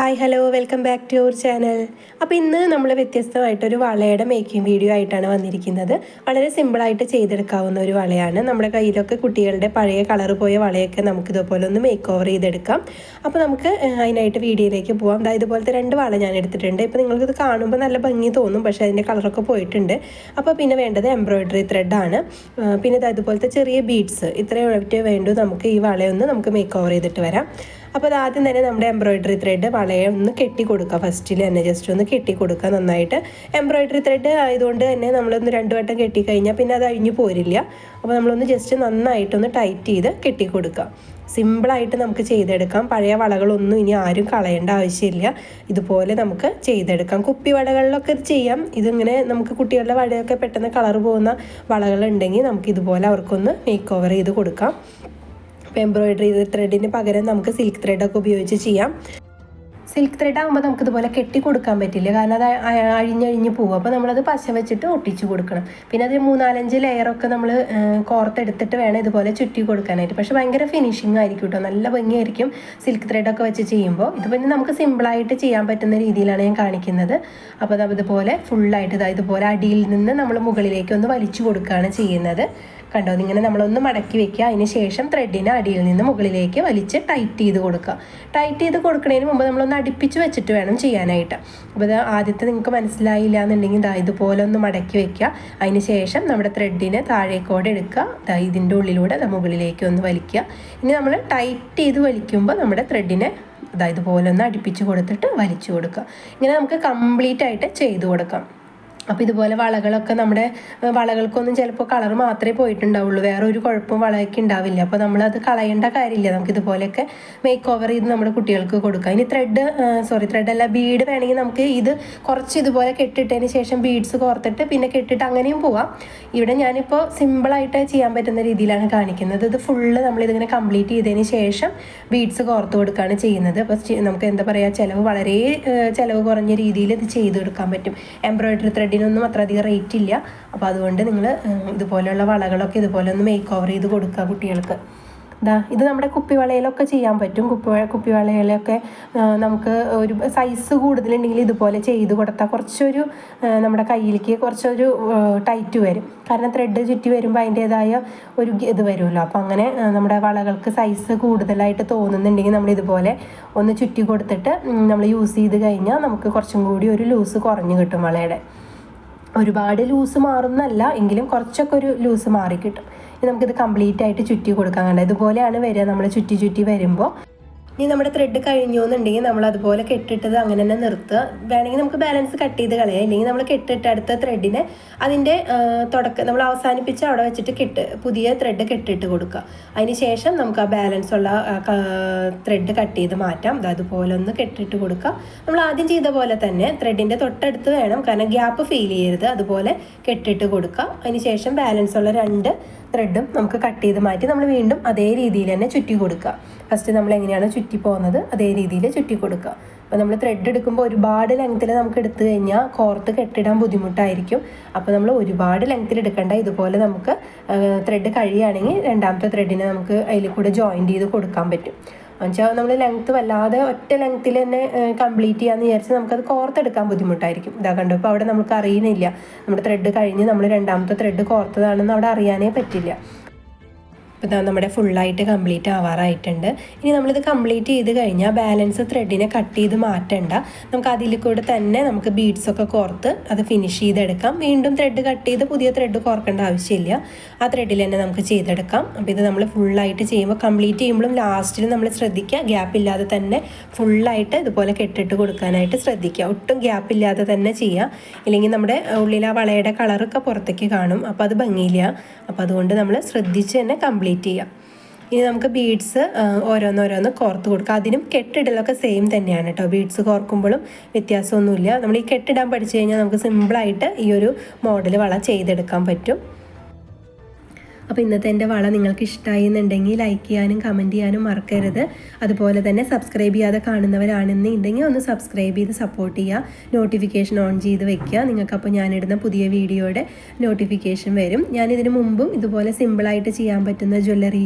Hi hello welcome back to your channel അപ്പോൾ ഇന്ന് നമ്മൾ വ്യത്യസ്തമായിട്ടൊരു വളയുടെ മേക്കിംഗ് വീഡിയോ ആയിട്ടാണ് വന്നിരിക്കുന്നത്. വളരെ സിമ്പിളായിട്ട് ചെയ്തെടുക്കാവുന്ന ഒരു വളയാണ്. നമ്മുടെ കയ്യിലൊക്കെ കുട്ടികളുടെ പഴയ കളർ പോയ വളയൊക്കെ നമുക്ക് ഇതുപോലെ ഒന്ന് മേക്ക് ഓവർ ചെയ്തെടുക്കാം. അപ്പോൾ നമുക്ക് അതിനായിട്ട് വീഡിയോയിലേക്ക് പോവാം. അതായത് ഇതുപോലത്തെ രണ്ട് വള ഞാൻ എടുത്തിട്ടുണ്ട്. ഇപ്പോൾ നിങ്ങൾക്കിത് കാണുമ്പോൾ നല്ല ഭംഗി തോന്നും പക്ഷേ അതിന്റെ കളറൊക്കെ പോയിട്ടുണ്ട്. അപ്പോൾ പിന്നെ വേണ്ടത് എംബ്രോയ്ഡറി ത്രെഡാണ് പിന്നെ ഇത് അതുപോലത്തെ ചെറിയ ബീഡ്സ് ഇത്രയും ഒറ്റ വേണ്ടു. നമുക്ക് ഈ വളയൊന്ന് നമുക്ക് മേക്ക് ഓവർ ചെയ്തിട്ട് വരാം. അപ്പോൾ ആദ്യം തന്നെ നമ്മുടെ എംബ്രോയിഡറി ത്രെഡ് വളയെ ഒന്ന് കെട്ടി കൊടുക്കുക ഫസ്റ്റിൽ തന്നെ ജസ്റ്റ് ഒന്ന് കെട്ടി കൊടുക്കുക നന്നായിട്ട്. എംബ്രോയിഡറി ത്രെഡ് ആയതുകൊണ്ട് തന്നെ നമ്മളൊന്ന് രണ്ട് വട്ടം കെട്ടി കഴിഞ്ഞാൽ പിന്നെ അത് അഴിഞ്ഞു പോരില്ല. അപ്പോൾ നമ്മളൊന്ന് ജസ്റ്റ് നന്നായിട്ടൊന്ന് ടൈറ്റ് ചെയ്ത് കെട്ടി കൊടുക്കുക സിമ്പിളായിട്ട് നമുക്ക് ചെയ്തെടുക്കാം. പഴയ വളകളൊന്നും ഇനി ആരും കളയേണ്ട ആവശ്യമില്ല. ഇതുപോലെ നമുക്ക് ചെയ്തെടുക്കാം. കുപ്പി വളകളിലൊക്കെ ഇത് ചെയ്യാം. ഇതിങ്ങനെ നമുക്ക് കുട്ടികളുടെ വളയൊക്കെ പെട്ടെന്ന് കളർ പോകുന്ന വളകളുണ്ടെങ്കിൽ നമുക്ക് ഇതുപോലെ അവർക്കൊന്ന് മേക്ക് ഓവർ ചെയ്ത് കൊടുക്കാം. ഇപ്പോൾ എംബ്രോയിഡറി ത്രെഡിന് പകരം നമുക്ക് സിൽക്ക് ത്രെഡൊക്കെ ഉപയോഗിച്ച് ചെയ്യാം. സിൽക്ക് ത്രെഡ് ആകുമ്പോൾ നമുക്ക് ഇതുപോലെ കെട്ടി കൊടുക്കാൻ പറ്റില്ല. കാരണം അത് അഴിഞ്ഞഴിഞ്ഞ് പോകും അപ്പോൾ നമ്മളത് പശ വെച്ചിട്ട് ഒട്ടിച്ച് കൊടുക്കണം. പിന്നെ അത് മൂന്നാലഞ്ച് ലെയറൊക്കെ നമ്മൾ കോർത്തെടുത്തിട്ട് വേണം ഇതുപോലെ ചുറ്റി കൊടുക്കാനായിട്ട്. പക്ഷെ ഭയങ്കര ഫിനിഷിംഗ് ആയിരിക്കും കേട്ടോ നല്ല ഭംഗിയായിരിക്കും സിൽക്ക് ത്രെഡൊക്കെ വെച്ച് ചെയ്യുമ്പോൾ ഇത് പിന്നെ നമുക്ക് സിമ്പിളായിട്ട് ചെയ്യാൻ പറ്റുന്ന രീതിയിലാണ് ഞാൻ കാണിക്കുന്നത്. അപ്പോൾ അത് ഇതുപോലെ ഫുള്ളായിട്ട് ഇതാ ഇതുപോലെ അടിയിൽ നിന്ന് നമ്മൾ മുകളിലേക്ക് ഒന്ന് വലിച്ചു കൊടുക്കുകയാണ് ചെയ്യുന്നത്. കണ്ടോ? ഇങ്ങനെ നമ്മളൊന്ന് മടക്കി വെക്കുക. അതിന് ശേഷം ത്രെഡിനെ അടിയിൽ നിന്ന് മുകളിലേക്ക് വലിച്ച് ടൈറ്റ് ചെയ്ത് കൊടുക്കുക. ടൈറ്റ് ചെയ്ത് കൊടുക്കുന്നതിന് മുമ്പ് നമ്മളൊന്ന് അടുപ്പിച്ച് വെച്ചിട്ട് വേണം ചെയ്യാനായിട്ട്. അപ്പോൾ ഇത് ആദ്യത്തെ നിങ്ങൾക്ക് മനസ്സിലായില്ല എന്നുണ്ടെങ്കിൽ ഇതാ ഇതുപോലെ ഒന്ന് മടക്കി വെക്കുക. അതിന് ശേഷം നമ്മുടെ ത്രെഡിനെ താഴേക്കോടെ എടുക്കുക. ദാ ഇതിന്റെ ഉള്ളിലൂടെ മുകളിലേക്ക് ഒന്ന് വലിക്കുക. ഇനി നമ്മൾ ടൈറ്റ് ചെയ്ത് വലിക്കുമ്പോൾ നമ്മുടെ ത്രെഡിനെ ദാ ഇതുപോലെ ഒന്ന് അടുപ്പിച്ച് കൊടുത്തിട്ട് വലിച്ചു കൊടുക്കുക. ഇങ്ങനെ നമുക്ക് കംപ്ലീറ്റ് ആയിട്ട് ചെയ്തു കൊടുക്കാം. അപ്പോൾ ഇതുപോലെ വളകളൊക്കെ നമ്മുടെ വളകൾക്കൊന്നും ചിലപ്പോൾ കളർ മാത്രമേ പോയിട്ടുണ്ടാവുള്ളൂ. വേറെ ഒരു കുഴപ്പവും വളയൊക്കെ ഉണ്ടാവില്ല. അപ്പോൾ നമ്മളത് കളയേണ്ട കാര്യമില്ല. നമുക്ക് ഇതുപോലെയൊക്കെ മേക്ക് ഓവർ ചെയ്ത് നമ്മുടെ കുട്ടികൾക്ക് കൊടുക്കാം. ഇനി ത്രെഡ് സോറി ത്രെഡ് അല്ല ബീഡ് വേണമെങ്കിൽ നമുക്ക് ഇത് കുറച്ച് ഇതുപോലെ കെട്ടിട്ടതിന് ശേഷം ബീഡ്സ് കോർത്തിട്ട് പിന്നെ കെട്ടിട്ട് അങ്ങനെയും പോവാം. ഇവിടെ ഞാനിപ്പോൾ സിമ്പിളായിട്ട് ചെയ്യാൻ പറ്റുന്ന രീതിയിലാണ് കാണിക്കുന്നത്. ഇത് ഫുള്ള് നമ്മളിതിങ്ങനെ കംപ്ലീറ്റ് ചെയ്തതിന് ശേഷം ബീഡ്സ് കോർത്ത് കൊടുക്കുകയാണ് ചെയ്യുന്നത്. അപ്പോൾ നമുക്ക് എന്താ പറയുക ചിലവ് വളരെ ചിലവ് കുറഞ്ഞ രീതിയിൽ ഇത് ചെയ്ത് കൊടുക്കാൻ പറ്റും. എംബ്രോയ്ഡറി ത്രെഡിനൊന്നും അത്ര അധികം റേറ്റ് ഇല്ല. അപ്പോൾ അതുകൊണ്ട് നിങ്ങൾ ഇതുപോലെയുള്ള വളകളൊക്കെ ഇതുപോലെ ഒന്ന് മേക്ക് ഓവർ ചെയ്ത് കൊടുക്കുക കുട്ടികൾക്ക്. ഇതാ ഇത് നമ്മുടെ കുപ്പിവളയിലൊക്കെ ചെയ്യാൻ പറ്റും. കുപ്പി കുപ്പിവളയിലൊക്കെ നമുക്ക് ഒരു സൈസ് കൂടുതലുണ്ടെങ്കിൽ ഇതുപോലെ ചെയ്ത് കൊടുത്താൽ കുറച്ചൊരു നമ്മുടെ കയ്യിലേക്ക് കുറച്ചൊരു ടൈറ്റ് വരും. കാരണം ത്രെഡ് ചുറ്റി വരുമ്പോൾ അതിന്റേതായ ഒരു ഇത് വരുമല്ലോ. അപ്പോൾ അങ്ങനെ നമ്മുടെ വളകൾക്ക് സൈസ് കൂടുതലായിട്ട് തോന്നുന്നുണ്ടെങ്കിൽ നമ്മൾ ഇതുപോലെ ഒന്ന് ചുറ്റി കൊടുത്തിട്ട് നമ്മൾ യൂസ് ചെയ്ത് കഴിഞ്ഞാൽ നമുക്ക് കുറച്ചും കൂടി ഒരു ലൂസ് കുറഞ്ഞു കിട്ടും വളയുടെ. ഒരുപാട് ലൂസ് മാറുന്നല്ല എങ്കിലും കുറച്ചൊക്കെ ഒരു ലൂസ് മാറി കിട്ടും നമുക്ക് നമുക്കിത് കംപ്ലീറ്റ് ആയിട്ട് ചുറ്റി കൊടുക്കാൻ കണ്ട? ഇതുപോലെയാണ് വരിക. നമ്മൾ ചുറ്റി ചുറ്റി വരുമ്പോൾ ഇനി നമ്മുടെ ത്രെഡ് കഴിഞ്ഞു എന്നുണ്ടെങ്കിൽ നമ്മൾ അതുപോലെ കെട്ടിട്ടത് അങ്ങനെ തന്നെ നിർത്തുക. വേണമെങ്കിൽ നമുക്ക് ബാലൻസ് കട്ട് ചെയ്ത് കളയാം. ഇല്ലെങ്കിൽ നമ്മൾ കെട്ടിട്ട് അടുത്ത ത്രെഡിനെ അതിന്റെ തുടക്കം നമ്മൾ അവസാനിപ്പിച്ച് അവിടെ വെച്ചിട്ട് കെട്ട് പുതിയ ത്രെഡ് കെട്ടിട്ട് കൊടുക്കുക. അതിന് ശേഷം നമുക്ക് ആ ബാലൻസ് ഉള്ള ത്രെഡ് കട്ട് ചെയ്ത് മാറ്റാം. അതുപോലെ ഒന്ന് കെട്ടിട്ട് കൊടുക്കുക. നമ്മൾ ആദ്യം ചെയ്ത പോലെ തന്നെ ത്രെഡിന്റെ തൊട്ടടുത്ത് വേണം. കാരണം ഗ്യാപ്പ് ഫീൽ ചെയ്യരുത്. അതുപോലെ കെട്ടിട്ട് കൊടുക്കുക. അതിന് ശേഷം ബാലൻസ് ഉള്ള രണ്ട് ത്രെഡും നമുക്ക് കട്ട് ചെയ്ത് മാറ്റി നമ്മൾ വീണ്ടും അതേ രീതിയിൽ തന്നെ ചുറ്റി കൊടുക്കുക. ഫസ്റ്റ് നമ്മൾ എങ്ങനെയാണ് ചുറ്റി പോകുന്നത് അതേ രീതിയിൽ ചുറ്റി കൊടുക്കുക. അപ്പോൾ നമ്മൾ ത്രെഡ് എടുക്കുമ്പോൾ ഒരുപാട് ലെങ്ത്തിൽ നമുക്ക് എടുത്തു കഴിഞ്ഞാൽ കോർത്ത് കെട്ടിടാൻ ബുദ്ധിമുട്ടായിരിക്കും. അപ്പോൾ നമ്മൾ ഒരുപാട് ലെങ്ത്തിൽ എടുക്കേണ്ട ഇതുപോലെ നമുക്ക് ത്രെഡ് കഴിയുകയാണെങ്കിൽ രണ്ടാമത്തെ ത്രെഡിനെ നമുക്ക് അതിൽ കൂടെ ജോയിന്റ് ചെയ്ത് കൊടുക്കാൻ പറ്റും. എന്നുവെച്ചാൽ നമ്മൾ ലെങ്ത് വല്ലാതെ ഒറ്റ ലെങ്ത്തിൽ തന്നെ കംപ്ലീറ്റ് ചെയ്യാന്ന് വിചാരിച്ച് നമുക്കത് കോർത്തെടുക്കാൻ ബുദ്ധിമുട്ടായിരിക്കും. ഇതാ കണ്ടു ഇപ്പോൾ അവിടെ നമുക്ക് അറിയുന്നില്ല. നമ്മുടെ ത്രെഡ് കഴിഞ്ഞ് നമ്മൾ രണ്ടാമത്തെ ത്രെഡ് കോർത്തതാണെന്ന് അവിടെ അറിയാനേ പറ്റില്ല. ഇപ്പോൾ ഇതാ നമ്മുടെ ഫുള്ളായിട്ട് കംപ്ലീറ്റ് ആവാറായിട്ടുണ്ട്. ഇനി നമ്മളിത് കംപ്ലീറ്റ് ചെയ്ത് കഴിഞ്ഞാൽ ബാലൻസ് ത്രെഡിനെ കട്ട് ചെയ്ത് മാറ്റണ്ട. നമുക്ക് അതിൽ കൂടെ തന്നെ നമുക്ക് ബീഡ്സൊക്കെ കോർത്ത് അത് ഫിനിഷ് ചെയ്തെടുക്കാം. വീണ്ടും ത്രെഡ് കട്ട് ചെയ്ത് പുതിയ ത്രെഡ് കോർക്കേണ്ട ആവശ്യമില്ല. ആ ത്രെഡിൽ തന്നെ നമുക്ക് ചെയ്തെടുക്കാം. അപ്പോൾ ഇത് നമ്മൾ ഫുള്ളായിട്ട് ചെയ്യുമ്പോൾ കംപ്ലീറ്റ് ചെയ്യുമ്പോഴും ലാസ്റ്റിൽ നമ്മൾ ശ്രദ്ധിക്കുക ഗ്യാപ്പ് ഇല്ലാതെ തന്നെ ഫുള്ളായിട്ട് ഇതുപോലെ കെട്ടിട്ട് കൊടുക്കാനായിട്ട് ശ്രദ്ധിക്കുക ഒട്ടും ഗ്യാപ്പ് ഇല്ലാതെ തന്നെ ചെയ്യുക ഇല്ലെങ്കിൽ നമ്മുടെ ഉള്ളിൽ ആ വളയുടെ കളറൊക്കെ പുറത്തേക്ക് കാണും. അപ്പോൾ അത് ഭംഗിയില്ല. അപ്പോൾ അതുകൊണ്ട് നമ്മൾ ശ്രദ്ധിച്ച് തന്നെ കംപ്ലീറ്റ് ചെയ്യാം. ഇനി നമുക്ക് ബീഡ്സ് ഓരോന്നോരോന്ന് കോർത്ത് കൊടുക്കുക അതിനും കെട്ടിടലൊക്കെ സെയിം തന്നെയാണ് കേട്ടോ ബീഡ്സ് കോർക്കുമ്പോഴും വ്യത്യാസമൊന്നുമില്ല. നമ്മൾ ഈ കെട്ടിടാൻ പഠിച്ചു കഴിഞ്ഞാൽ നമുക്ക് സിമ്പിളായിട്ട് ഈ ഒരു മോഡൽ വള ചെയ്തെടുക്കാൻ പറ്റും. അപ്പോൾ ഇന്നത്തെ എന്റെ വള നിങ്ങൾക്ക് ഇഷ്ടമായി എന്നുണ്ടെങ്കിൽ ലൈക്ക് ചെയ്യാനും കമന്റ് ചെയ്യാനും മറക്കരുത്. അതുപോലെ തന്നെ സബ്സ്ക്രൈബ് ചെയ്യാതെ കാണുന്നവരാണെന്നുണ്ടെങ്കിൽ ഒന്ന് സബ്സ്ക്രൈബ് ചെയ്ത് സപ്പോർട്ട് ചെയ്യുക നോട്ടിഫിക്കേഷൻ ഓൺ ചെയ്ത് വെക്കുക. നിങ്ങൾക്കപ്പോൾ ഞാനിടുന്ന പുതിയ വീഡിയോയുടെ നോട്ടിഫിക്കേഷൻ വരും. ഞാനിതിന് മുമ്പും ഇതുപോലെ സിമ്പിളായിട്ട് ചെയ്യാൻ പറ്റുന്ന ജ്വല്ലറി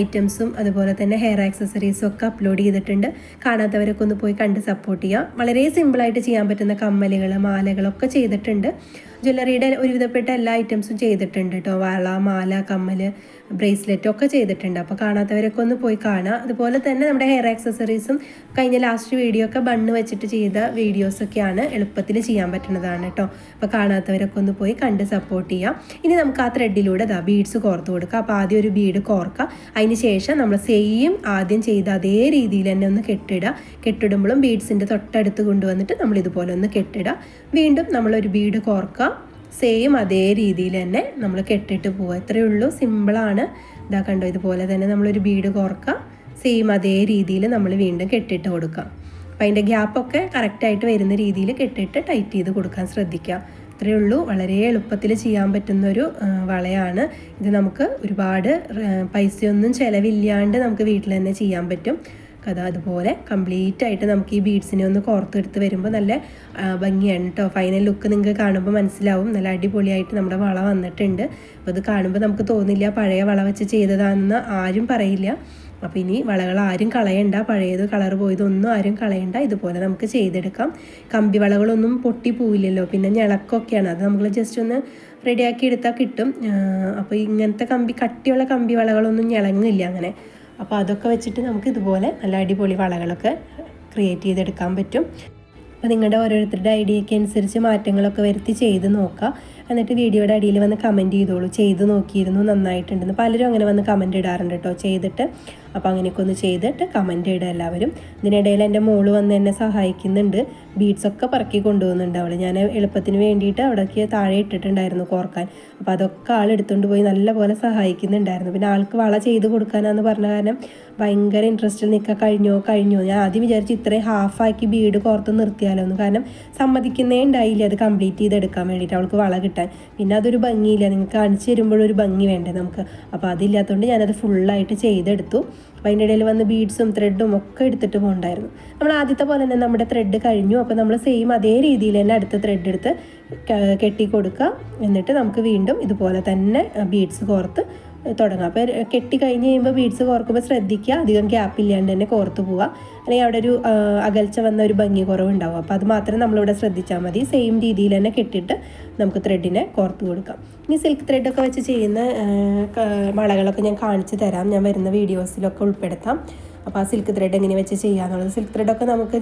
ഐറ്റംസും അതുപോലെ തന്നെ ഹെയർ ആക്സസറീസും ഒക്കെ അപ്ലോഡ് ചെയ്തിട്ടുണ്ട്. കാണാത്തവരൊക്കെ ഒന്ന് പോയി കണ്ട് സപ്പോർട്ട് ചെയ്യുക വളരെ സിമ്പിളായിട്ട് ചെയ്യാൻ പറ്റുന്ന കമ്മലുകൾ മാലകളൊക്കെ ചെയ്തിട്ടുണ്ട്. ജ്വല്ലറിയുടെ ഒരുവിധപ്പെട്ട എല്ലാ ഐറ്റംസും ചെയ്തിട്ടുണ്ട് കേട്ടോ. വള മാല കമ്മൽ ബ്രേസ്ലെറ്റ് ഒക്കെ ചെയ്തിട്ടുണ്ട്. അപ്പോൾ കാണാത്തവരൊക്കെ ഒന്ന് പോയി കാണാം. അതുപോലെ തന്നെ നമ്മുടെ ഹെയർ ആക്സസറീസും കഴിഞ്ഞ ലാസ്റ്റ് വീഡിയോ ഒക്കെ ബണ്ണ് വെച്ചിട്ട് ചെയ്ത വീഡിയോസൊക്കെയാണ് എളുപ്പത്തിൽ ചെയ്യാൻ പറ്റുന്നതാണ് കേട്ടോ അപ്പോൾ കാണാത്തവരൊക്കെ ഒന്ന് പോയി കണ്ട് സപ്പോർട്ട് ചെയ്യാം. ഇനി നമുക്ക് ആ ത്രെഡിലൂടെ ഇതാ ബീഡ്സ് കോർത്ത് കൊടുക്കുക അപ്പോൾ ആദ്യം ഒരു ബീഡ് കോർക്കുക അതിന് ശേഷം നമ്മൾ സെയിം ആദ്യം ചെയ്ത അതേ രീതിയിൽ തന്നെ ഒന്ന് കെട്ടിടുക. കെട്ടിടുമ്പോഴും ബീഡ്സിന്റെ തൊട്ടടുത്ത് കൊണ്ടുവന്നിട്ട് നമ്മൾ ഇതുപോലെ ഒന്ന് കെട്ടിടുക. വീണ്ടും നമ്മളൊരു ബീഡ് കോർക്കുക സെയിം അതേ രീതിയിൽ തന്നെ നമ്മൾ കെട്ടിട്ട് പോവുക. ഇത്രയേ ഉള്ളൂ. സിമ്പിളാണ് ഇതാ കണ്ടോ ഇതുപോലെ തന്നെ നമ്മളൊരു ബീഡ് കോർക്കുക സെയിം അതേ രീതിയിൽ നമ്മൾ വീണ്ടും കെട്ടിട്ട് കൊടുക്കുക അപ്പം അതിന്റെ ഗ്യാപ്പൊക്കെ കറക്റ്റായിട്ട് വരുന്ന രീതിയിൽ കെട്ടിട്ട് ടൈറ്റ് ചെയ്ത് കൊടുക്കാൻ ശ്രദ്ധിക്കുക ഇത്രയേ ഉള്ളൂ. വളരെ എളുപ്പത്തിൽ ചെയ്യാൻ പറ്റുന്ന ഒരു വളയാണ്. ഇത് നമുക്ക് ഒരുപാട് പൈസയൊന്നും ചിലവില്ലാണ്ട് നമുക്ക് വീട്ടിൽ തന്നെ ചെയ്യാൻ പറ്റും. കഥ അതുപോലെ കംപ്ലീറ്റ് ആയിട്ട് നമുക്ക് ഈ ബീഡ്സിനെ ഒന്ന് കോർത്തെടുത്ത് വരുമ്പോൾ നല്ല ഭംഗിയാണ് കേട്ടോ ഫൈനൽ ലുക്ക് നിങ്ങൾക്ക് കാണുമ്പോൾ മനസ്സിലാവും. നല്ല അടിപൊളിയായിട്ട് നമ്മുടെ വള വന്നിട്ടുണ്ട്. അപ്പോൾ ഇത് കാണുമ്പോൾ നമുക്ക് തോന്നില്ല പഴയ വള വെച്ച് ചെയ്തതാണെന്ന് ആരും പറയില്ല. അപ്പോൾ ഇനി വളകൾ ആരും കളയണ്ട. പഴയത് കളർ പോയതൊന്നും ആരും കളയണ്ട. ഇതുപോലെ നമുക്ക് ചെയ്തെടുക്കാം. കമ്പി വളകളൊന്നും പൊട്ടി പോവില്ലല്ലോ. പിന്നെ ഞളക്കൊക്കെയാണ്. അത് നമ്മൾ ജസ്റ്റ് ഒന്ന് റെഡിയാക്കി എടുത്താൽ കിട്ടും. അപ്പോൾ ഇങ്ങനത്തെ കമ്പി കട്ടിയുള്ള കമ്പി വളകളൊന്നും ഞളങ്ങില്ല അങ്ങനെ. അപ്പോൾ അതൊക്കെ വെച്ചിട്ട് നമുക്ക് ഇതുപോലെ നല്ല അടിപൊളി വളകളൊക്കെ ക്രിയേറ്റ് ചെയ്തെടുക്കാൻ പറ്റും. അപ്പോൾ നിങ്ങളുടെ ഓരോരുത്തരുടെ ഐഡിയയ്ക്ക് അനുസരിച്ച് മാറ്റങ്ങളൊക്കെ വരുത്തി ചെയ്ത് നോക്കുക എന്നിട്ട് വീഡിയോയുടെ അടിയിൽ വന്ന് കമന്റ് ചെയ്തോളൂ. ചെയ്ത് നോക്കിയിരുന്നു നന്നായിട്ടുണ്ടെന്ന്. പലരും അങ്ങനെ വന്ന് കമന്റ് ഇടാറുണ്ട് കേട്ടോ ചെയ്തിട്ട്. അപ്പോൾ അങ്ങനെയൊക്കെ ഒന്ന് ചെയ്തിട്ട് കമന്റ് ഇടുക എല്ലാവരും. ഇതിനിടയിൽ എന്റെ മോൾ വന്ന് എന്നെ സഹായിക്കുന്നുണ്ട്. ബീഡ്സൊക്കെ പറക്കി കൊണ്ടുപോകുന്നുണ്ട് അവൾ ഞാൻ എളുപ്പത്തിന് വേണ്ടിയിട്ട് അവിടേക്ക് താഴെ ഇട്ടിട്ടുണ്ടായിരുന്നു കോർക്കാൻ. അപ്പോൾ അതൊക്കെ ആൾ എടുത്തുകൊണ്ട് പോയി നല്ലപോലെ സഹായിക്കുന്നുണ്ടായിരുന്നു. പിന്നെ ആൾക്ക് വള ചെയ്ത് കൊടുക്കാനാന്ന് പറഞ്ഞ കാരണം ഭയങ്കര ഇൻട്രസ്റ്റിൽ നിൽക്കാൻ കഴിഞ്ഞോ കഴിഞ്ഞോ. ഞാൻ ആദ്യം വിചാരിച്ചു ഇത്രയും ഹാഫാക്കി ബീഡ് കോർത്ത് നിർത്തിയാലോ എന്ന് കാരണം സമ്മതിക്കുന്നേ ഉണ്ടായില്ല അത് കംപ്ലീറ്റ് ചെയ്തെടുക്കാൻ വേണ്ടിയിട്ട്. അവൾക്ക് വള കിട്ടാൻ പിന്നെ അതൊരു ഭംഗിയില്ല. നിങ്ങൾക്ക് കാണിച്ചു തരുമ്പോഴൊരു ഭംഗി വേണ്ടേ നമുക്ക്? അപ്പോൾ അതില്ലാത്തതുകൊണ്ട് ഞാനത് ഫുള്ളായിട്ട് ചെയ്തെടുത്തു. അപ്പോൾ അതിന്റെ ഇടയിൽ വന്ന് ബീഡ്സും ത്രെഡും ഒക്കെ എടുത്തിട്ട് പോകണ്ടായിരുന്നു. നമ്മൾ ആദ്യത്തെ പോലെ തന്നെ നമ്മുടെ ത്രെഡ് കഴിഞ്ഞു. അപ്പോൾ നമ്മൾ സെയിം അതേ രീതിയിൽ തന്നെ അടുത്ത ത്രെഡ് എടുത്ത് കെട്ടി കൊടുക്കുക എന്നിട്ട് നമുക്ക് വീണ്ടും ഇതുപോലെ തന്നെ ബീഡ്സ് കോർത്ത് തുടങ്ങാം. അപ്പോൾ കെട്ടി കഴിഞ്ഞ് കഴിയുമ്പോൾ ബീഡ്സ് കോർക്കുമ്പോൾ ശ്രദ്ധിക്കുക. അധികം ഗ്യാപ്പ് ഇല്ലാണ്ട് തന്നെ കോർത്ത് പോവുക. അല്ലെങ്കിൽ അവിടെ ഒരു അകൽച്ച വന്ന ഒരു ഭംഗി കുറവുണ്ടാവും. അപ്പോൾ അത് മാത്രം നമ്മളിവിടെ ശ്രദ്ധിച്ചാൽ മതി. സെയിം രീതിയിൽ തന്നെ കെട്ടിയിട്ട് നമുക്ക് ത്രെഡിനെ കോർത്ത് കൊടുക്കാം. ഇനി സിൽക്ക് ത്രെഡൊക്കെ വെച്ച് ചെയ്യുന്ന വളകളൊക്കെ ഞാൻ കാണിച്ചു തരാം. ഞാൻ വരുന്ന വീഡിയോസിലൊക്കെ ഉൾപ്പെടുത്താം. അപ്പോൾ ആ സിൽക്ക് ത്രെഡ് എങ്ങനെ വെച്ച് ചെയ്യാന്നുള്ളത്. സിൽക്ക് ത്രെഡൊക്കെ നമുക്ക്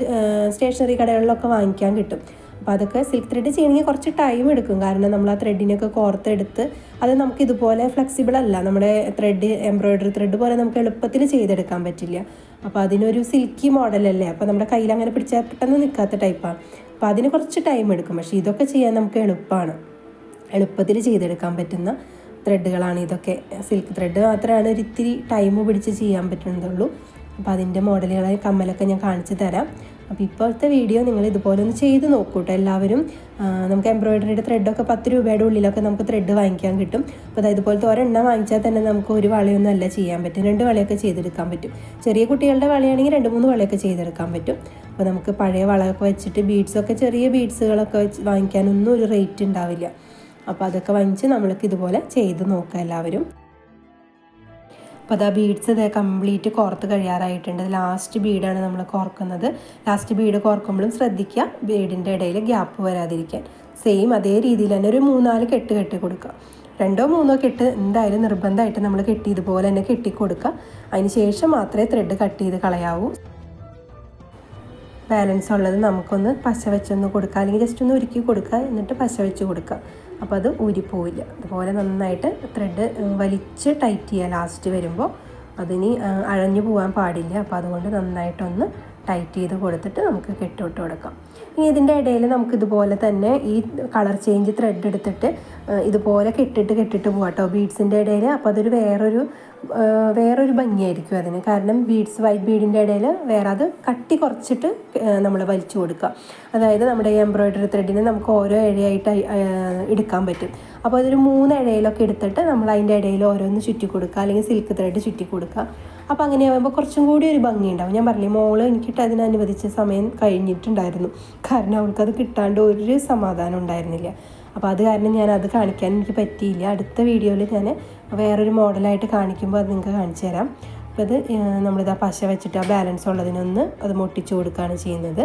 സ്റ്റേഷനറി കടകളിലൊക്കെ വാങ്ങിക്കാൻ കിട്ടും. അപ്പോൾ അതൊക്കെ സിൽക്ക് ത്രെഡ് ചെയ്യണമെങ്കിൽ കുറച്ച് ടൈം എടുക്കും. കാരണം നമ്മൾ ആ ത്രെഡിനൊക്കെ കോർത്തെടുത്ത് അത് നമുക്ക് ഇതുപോലെ ഫ്ലെക്സിബിൾ അല്ല. നമ്മുടെ ത്രെഡ് എംബ്രോയ്ഡറി ത്രെഡ് പോലെ നമുക്ക് എളുപ്പത്തിൽ ചെയ്തെടുക്കാൻ പറ്റില്ല. അപ്പോൾ അതിനൊരു സിൽക്കി മോഡലല്ലേ അപ്പോൾ നമ്മുടെ കയ്യിൽ അങ്ങനെ പിടിച്ചാൽ പെട്ടെന്ന് നിൽക്കാത്ത ടൈപ്പാണ് അപ്പോൾ അതിന് കുറച്ച് ടൈം എടുക്കും. പക്ഷേ ഇതൊക്കെ ചെയ്യാൻ നമുക്ക് എളുപ്പമാണ് എളുപ്പത്തിൽ ചെയ്തെടുക്കാൻ പറ്റുന്ന ത്രെഡുകളാണ് ഇതൊക്കെ. സിൽക്ക് ത്രെഡ് മാത്രമാണ് ഒരു ഇത്തിരി ടൈം പിടിച്ച് ചെയ്യാൻ പറ്റുന്നതുള്ളൂ. അപ്പോൾ അതിന്റെ മോഡലുകളായ കമ്മലൊക്കെ ഞാൻ കാണിച്ചു തരാം. അപ്പോൾ ഇപ്പോഴത്തെ വീഡിയോ നിങ്ങൾ ഇതുപോലെ ഒന്ന് ചെയ്ത് നോക്കൂ കേട്ടോ എല്ലാവരും നമുക്ക് എംബ്രോയിഡറിയുടെ ത്രെഡൊക്കെ പത്ത് രൂപയുടെ ഉള്ളിലൊക്കെ നമുക്ക് ത്രെഡ് വാങ്ങിക്കാൻ കിട്ടും. അപ്പോൾ അതായത് ഇതുപോലത്തെ ഒരെണ്ണം വാങ്ങിച്ചാൽ തന്നെ നമുക്ക് ഒരു വളയൊന്നും അല്ല ചെയ്യാൻ പറ്റും. രണ്ട് വളയൊക്കെ ചെയ്തെടുക്കാൻ പറ്റും. ചെറിയ കുട്ടികളുടെ വളയാണെങ്കിൽ രണ്ട് മൂന്ന് വളയൊക്കെ ചെയ്തെടുക്കാൻ പറ്റും. അപ്പോൾ നമുക്ക് പഴയ വളമൊക്കെ വെച്ചിട്ട് ബീഡ്സൊക്കെ ചെറിയ ബീഡ്സുകളൊക്കെ വെച്ച് വാങ്ങിക്കാനൊന്നും ഒരു റേറ്റ് ഉണ്ടാവില്ല. അപ്പോൾ അതൊക്കെ വാങ്ങിച്ച് നമ്മൾക്ക് ഇതുപോലെ ചെയ്ത് നോക്കാം എല്ലാവരും. അപ്പോൾ അതാ ബീഡ്സ് ഇത് കംപ്ലീറ്റ് കോർത്ത് കഴിയാറായിട്ടുണ്ട്. ലാസ്റ്റ് ബീഡാണ് നമ്മൾ കോർക്കുന്നത്. ലാസ്റ്റ് ബീഡ് കോർക്കുമ്പോഴും ശ്രദ്ധിക്കുക ബീഡിന്റെ ഇടയിൽ ഗ്യാപ്പ് വരാതിരിക്കാൻ. സെയിം അതേ രീതിയിൽ തന്നെ ഒരു മൂന്നാൽ കെട്ട് കെട്ടി കൊടുക്കുക രണ്ടോ മൂന്നോ കെട്ട് എന്തായാലും നിർബന്ധമായിട്ട് നമ്മൾ കെട്ടി ഇതുപോലെ തന്നെ കെട്ടിക്കൊടുക്കുക അതിന് ശേഷം മാത്രമേ ത്രെഡ് കട്ട് ചെയ്ത് കളയാവൂ. ബാലൻസ് ഉള്ളത് നമുക്കൊന്ന് പശ വെച്ചൊന്ന് കൊടുക്കുക അല്ലെങ്കിൽ ജസ്റ്റ് ഒന്ന് ഉരുക്കി കൊടുക്കുക എന്നിട്ട് പശ വെച്ച് കൊടുക്കുക അപ്പോൾ അത് ഊരിപ്പോവില്ല അതുപോലെ നന്നായിട്ട് ത്രെഡ് വലിച്ച് ടൈറ്റ് ചെയ്യുക. ലാസ്റ്റ് വരുമ്പോൾ അതിനി അഴഞ്ഞു പോകാൻ പാടില്ല. അപ്പോൾ അതുകൊണ്ട് നന്നായിട്ടൊന്ന് ടൈറ്റ് ചെയ്ത് കൊടുത്തിട്ട് നമുക്ക് കെട്ടിട്ട് കൊടുക്കാം. ഇനി ഇതിന്റെ ഇടയിൽ നമുക്ക് ഇതുപോലെ തന്നെ ഈ കളർ ചേഞ്ച് ത്രെഡ് എടുത്തിട്ട് ഇതുപോലെ കെട്ടിട്ട് കെട്ടിട്ട് പോകാം കേട്ടോ. ബീഡ്സിന്റെ ഇടയിൽ. അപ്പോൾ അതൊരു വേറൊരു വേറൊരു ഭംഗിയായിരിക്കും അതിന്. കാരണം ബീഡ്സ് വൈറ്റ് ബീഡിന്റെ ഇടയിൽ വേറെ അത് കട്ടി കുറച്ചിട്ട് നമ്മൾ വലിച്ചു കൊടുക്കുക. അതായത് നമ്മുടെ ഈ എംബ്രോയ്ഡറി ത്രെഡിന് നമുക്ക് ഓരോ ഇഴയായിട്ട് എടുക്കാൻ പറ്റും. അപ്പോൾ അതൊരു മൂന്ന് ഇഴയിലൊക്കെ എടുത്തിട്ട് നമ്മൾ അതിന്റെ ഇടയിൽ ഓരോന്ന് ചുറ്റി കൊടുക്കുക. അല്ലെങ്കിൽ സിൽക്ക് ത്രെഡ് ചുറ്റി കൊടുക്കുക. അപ്പോൾ അങ്ങനെ ആകുമ്പോൾ കുറച്ചും കൂടി ഒരു ഭംഗി ഉണ്ടാവും. ഞാൻ പറഞ്ഞില്ലേ മോൾ എനിക്കിട്ട് അതിന് അനുവദിച്ച സമയം കഴിഞ്ഞിട്ടുണ്ടായിരുന്നു. കാരണം അവൾക്കത് കിട്ടാണ്ട് ഒരു സമാധാനം ഉണ്ടായിരുന്നില്ല. അപ്പോൾ അത് കാരണം ഞാൻ അത് കാണിക്കാൻ എനിക്ക് പറ്റിയില്ല. അടുത്ത വീഡിയോയിൽ ഞാൻ വേറൊരു മോഡലായിട്ട് കാണിക്കുമ്പോൾ അത് നിങ്ങൾക്ക് കാണിച്ചു തരാം. അപ്പോൾ അത് നമ്മളിതാ പശ വെച്ചിട്ട് ആ ബാലൻസ് ഉള്ളതിനൊന്ന് അത് മുട്ടിച്ചു കൊടുക്കുകയാണ് ചെയ്യുന്നത്.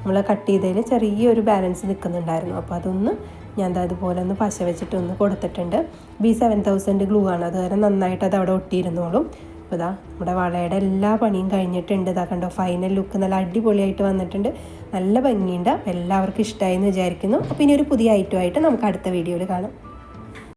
നമ്മൾ കട്ട് ചെയ്തതിൽ ചെറിയൊരു ബാലൻസ് നിൽക്കുന്നുണ്ടായിരുന്നു. അപ്പോൾ അതൊന്ന് ഞാൻ എന്താ ഇതുപോലെ ഒന്ന് പശ വെച്ചിട്ട് ഒന്ന് കൊടുത്തിട്ടുണ്ട്. ബി സെവൻ തൗസൻഡ് ഗ്ലൂ ആണ്. അത് കാരണം നന്നായിട്ട് അത് അവിടെ ഒട്ടിയിരുന്നോളും. അപ്പോൾ ഇതാ നമ്മുടെ വളയുടെ എല്ലാ പണിയും കഴിഞ്ഞിട്ടുണ്ട്. ഇതാ കണ്ടോ ഫൈനൽ ലുക്ക് നല്ല അടിപൊളിയായിട്ട് വന്നിട്ടുണ്ട്. നല്ല ഭംഗിയുണ്ട്. എല്ലാവർക്കും ഇഷ്ടമായി എന്ന് വിചാരിക്കുന്നു. അപ്പോൾ ഇനി ഒരു പുതിയ ഐറ്റമായിട്ട് നമുക്ക് അടുത്ത വീഡിയോയിൽ കാണാം.